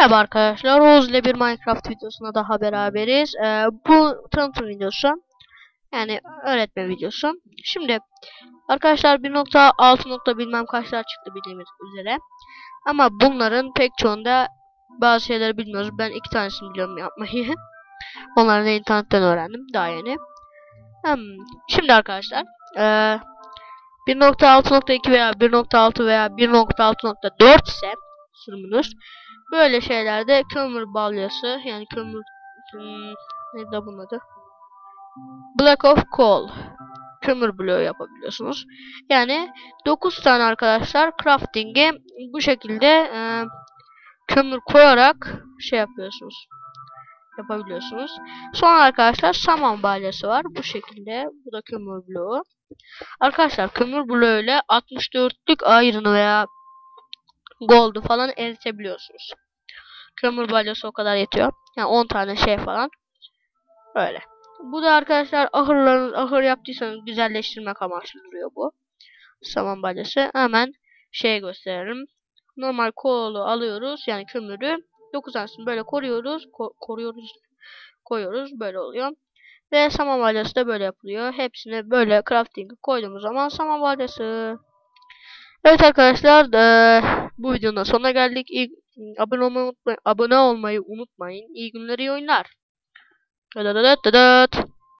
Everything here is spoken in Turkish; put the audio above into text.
Merhaba arkadaşlar, Oğuz ile bir Minecraft videosuna daha beraberiz. Ee, bu tanıtım videosu. Yani öğretme videosu. Şimdi arkadaşlar 1.6 nokta bilmem kaçlar çıktı bildiğimiz üzere. Ama bunların pek çoğunda bazı şeyleri bilmiyoruz. Ben iki tanesini biliyorum yapmayı. Onları da internetten öğrendim daha yeni. Hmm. Şimdi arkadaşlar ee, 1.6.2 veya 1.6 veya 1.6.4 ise sürümünüz Böyle şeylerde kömür balyası yani kömür hmm, ne de bunun adı? Black of Coal kömür bloğu yapabiliyorsunuz. Yani 9 tane arkadaşlar crafting'e bu şekilde e, kömür koyarak şey yapıyorsunuz. Yapabiliyorsunuz. Sonra arkadaşlar saman balyası var. Bu şekilde. Bu da kömür bloğu. Arkadaşlar kömür bloğu ile 64'lük ayrını veya gold'u falan eritebiliyorsunuz. Kömür balyası o kadar yetiyor. Yani 10 tane şey falan. Öyle. Bu da arkadaşlar ahırlarınız ahır yaptıysanız güzelleştirmek amaçlı duruyor bu. Saman balyası. Hemen şey gösterelim. Normal kolu alıyoruz. Yani kömürü. 9 tanesini böyle koruyoruz. Ko koruyoruz. Koyuyoruz. Böyle oluyor. Ve saman balyası da böyle yapılıyor. Hepsini böyle crafting koyduğumuz zaman saman balyası. Evet arkadaşlar e, bu videonun sonuna geldik. İyi, abone olmayı unutmayın. Abone olmayı unutmayın. İyi günler, iyi oyunlar.